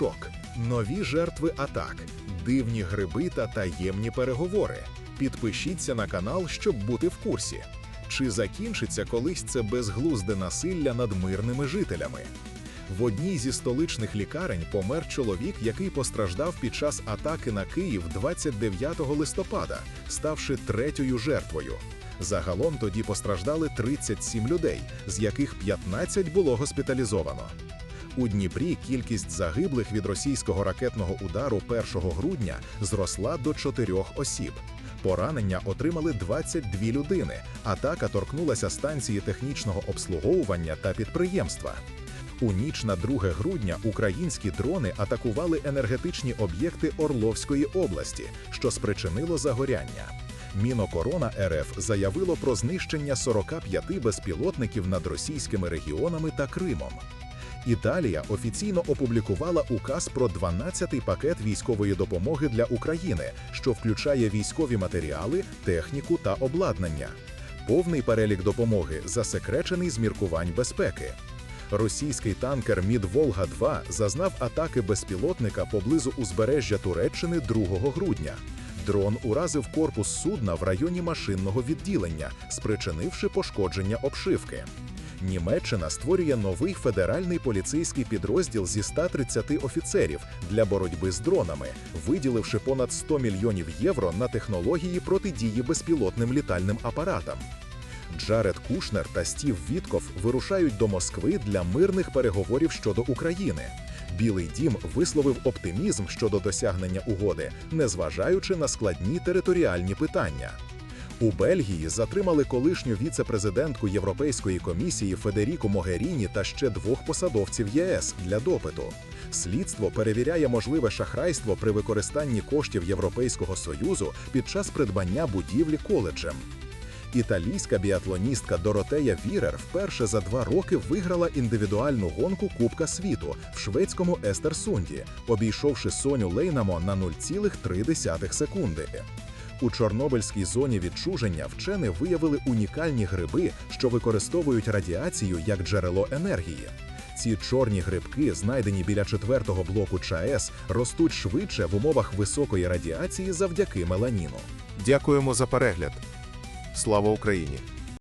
шок, нові жертви атак, дивні гриби та таємні переговори. Підпишіться на канал, щоб бути в курсі. Чи закінчиться колись це безглузде насилля над мирними жителями? В одній зі столичних лікарень помер чоловік, який постраждав під час атаки на Київ 29 листопада, ставши третьою жертвою. Загалом тоді постраждали 37 людей, з яких 15 було госпіталізовано. У Дніпрі кількість загиблих від російського ракетного удару 1 грудня зросла до 4 осіб. Поранення отримали 22 людини. Атака торкнулася станції технічного обслуговування та підприємства. У ніч на 2 грудня українські дрони атакували енергетичні об'єкти Орловської області, що спричинило загоряння. Мінокорона РФ заявило про знищення 45 безпілотників над російськими регіонами та Кримом. Італія офіційно опублікувала указ про 12-й пакет військової допомоги для України, що включає військові матеріали, техніку та обладнання. Повний перелік допомоги засекречений з міркувань безпеки. Російський танкер Мід Волга 2 зазнав атаки безпілотника поблизу узбережжя Туреччини 2 грудня. Дрон уразив корпус судна в районі машинного відділення, спричинивши пошкодження обшивки. Німеччина створює новий федеральний поліцейський підрозділ зі 130 офіцерів для боротьби з дронами, виділивши понад 100 мільйонів євро на технології протидії безпілотним літальним апаратам. Джаред Кушнер та Стів Вітков вирушають до Москви для мирних переговорів щодо України. Білий дім висловив оптимізм щодо досягнення угоди, незважаючи на складні територіальні питання. У Бельгії затримали колишню віце-президентку Європейської комісії Федеріку Могеріні та ще двох посадовців ЄС для допиту. Слідство перевіряє можливе шахрайство при використанні коштів Європейського союзу під час придбання будівлі коледжем. Італійська біатлоністка Доротея Вірер вперше за два роки виграла індивідуальну гонку Кубка світу в шведському Естерсунді, обійшовши Соню Лейнамо на 0,3 секунди. У Чорнобильській зоні відчуження вчені виявили унікальні гриби, що використовують радіацію як джерело енергії. Ці чорні грибки, знайдені біля четвертого блоку ЧАЕС, ростуть швидше в умовах високої радіації завдяки меланіну. Дякуємо за перегляд. Слава Україні!